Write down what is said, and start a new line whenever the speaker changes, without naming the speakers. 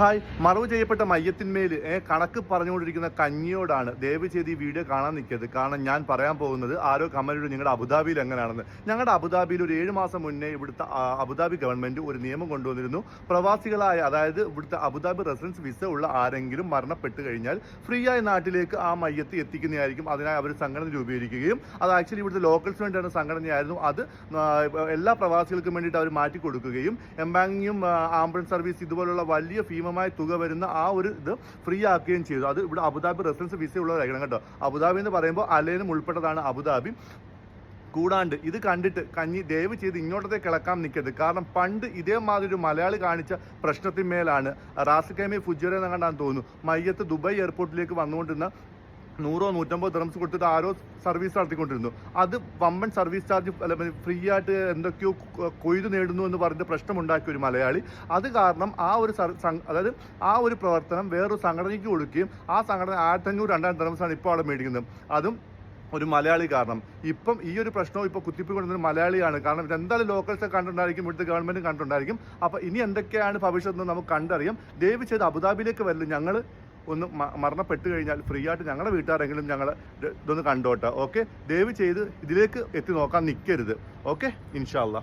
Hi മറവ് ചെയ്യപ്പെട്ട മയ്യത്തിന്മേൽ കണക്ക് പറഞ്ഞുകൊണ്ടിരിക്കുന്ന കഞ്ഞിയോടാണ് ദയവ് ചെയ്ത് ഈ വീഡിയോ കാണാൻ നിൽക്കരുത്. കാരണം ഞാൻ പറയാൻ പോകുന്നത് ആരോ കമന്റ് നിങ്ങളുടെ അബുദാബിയിൽ എങ്ങനെയാണെന്ന്. ഞങ്ങളുടെ അബുദാബിയിൽ ഒരു ഏഴ് മാസം മുന്നേ ഇവിടുത്തെ അബുദാബി ഗവൺമെന്റ് ഒരു നിയമം കൊണ്ടുവന്നിരുന്നു. പ്രവാസികളായ അതായത് ഇവിടുത്തെ അബുദാബി റെസിഡൻസ് വിസ ഉള്ള ആരെങ്കിലും മരണപ്പെട്ട് കഴിഞ്ഞാൽ ഫ്രീ ആയി നാട്ടിലേക്ക് ആ മയ്യത്ത് എത്തിക്കുന്നതായിരിക്കും. അതിനായി അവർ സംഘടന രൂപീകരിക്കുകയും അത് ആക്ച്വലി ഇവിടുത്തെ ലോക്കൽസ് വേണ്ടിയാണ് സംഘടനയായിരുന്നു. അത് എല്ലാ പ്രവാസികൾക്കും വേണ്ടിയിട്ട് അവർ മാറ്റി കൊടുക്കുകയും എംബാങ്കിങ്ങും ആംബുലൻസ് സർവീസ് ഇതുപോലുള്ള വലിയ ഭീമമായ തുക വരുന്ന ആ ഒരു ഇത് ഫ്രീ ആക്കുകയും ചെയ്തു. അത് ഇവിടെ അബുദാബി റെസിഡൻസ് വിസ ഉള്ളവരായിരിക്കണം കേട്ടോ. അബുദാബി എന്ന് പറയുമ്പോൾ അലേനും ഉൾപ്പെട്ടതാണ് അബുദാബി. കൂടാണ്ട് ഇത് കണ്ടിട്ട് കഞ്ഞി ദയവ് ചെയ്ത് ഇങ്ങോട്ടത്തേക്ക് കിളക്കാൻ നിൽക്കരുത്. കാരണം പണ്ട് ഇതേമാതിരി ഒരു മലയാളി കാണിച്ച പ്രശ്നത്തിന്മേലാണ് റാസിക്കൈമി ഫുജറ എന്നങ്ങാണ്ടാന്ന് തോന്നുന്നു. മയ്യത്ത് ദുബായ് എയർപോർട്ടിലേക്ക് വന്നുകൊണ്ടിരുന്ന നൂറോ നൂറ്റമ്പത് ദിറംസ് കൊടുത്തിട്ട് ആരോ സർവീസ് നടത്തിക്കൊണ്ടിരുന്നു. അത് വമ്പൻ സർവീസ് ചാർജ് ഫ്രീ ആയിട്ട് എന്തൊക്കെയോ കൊയ്തു നേടുന്നു എന്ന് പറഞ്ഞിട്ട് പ്രശ്നമുണ്ടാക്കിയ ഒരു മലയാളി. അത് കാരണം ആ ഒരു അതായത് ആ ഒരു പ്രവർത്തനം വേറൊരു സംഘടനയ്ക്ക് കൊടുക്കുകയും ആ സംഘടന ആയിരത്തഞ്ഞൂറ് രണ്ടായിരം ദിറംസാണ് ഇപ്പോൾ അവിടെ മേടിക്കുന്നത്. അതും ഒരു മലയാളി കാരണം. ഇപ്പം ഈ ഒരു പ്രശ്നവും ഇപ്പോൾ കുത്തിപ്പിക്കൊണ്ടിരുന്ന മലയാളിയാണ്. കാരണം ഇതെന്തായാലും ലോക്കൽസ് കണ്ടുണ്ടായിരിക്കും ഇവിടുത്തെ ഗവൺമെന്റ് കണ്ടുണ്ടായിരിക്കും അപ്പോൾ ഇനി എന്തൊക്കെയാണ് ഭവിഷ്യത്ത് എന്ന് നമുക്ക് കണ്ടറിയാം. ദയവ് ചെയ്ത് അബുദാബിയിലേക്ക് വരില്ല ഞങ്ങൾ ഒന്ന് മരണപ്പെട്ടു കഴിഞ്ഞാൽ ഫ്രീ ആയിട്ട് ഞങ്ങളുടെ വീട്ടുകാരെങ്കിലും ഞങ്ങൾ ഇതൊന്ന് കണ്ടോട്ടെ ഓക്കെ ദയവ് ചെയ്ത് ഇതിലേക്ക് എത്തി നോക്കാൻ നിൽക്കരുത് ഓക്കെ ഇൻഷാല്ല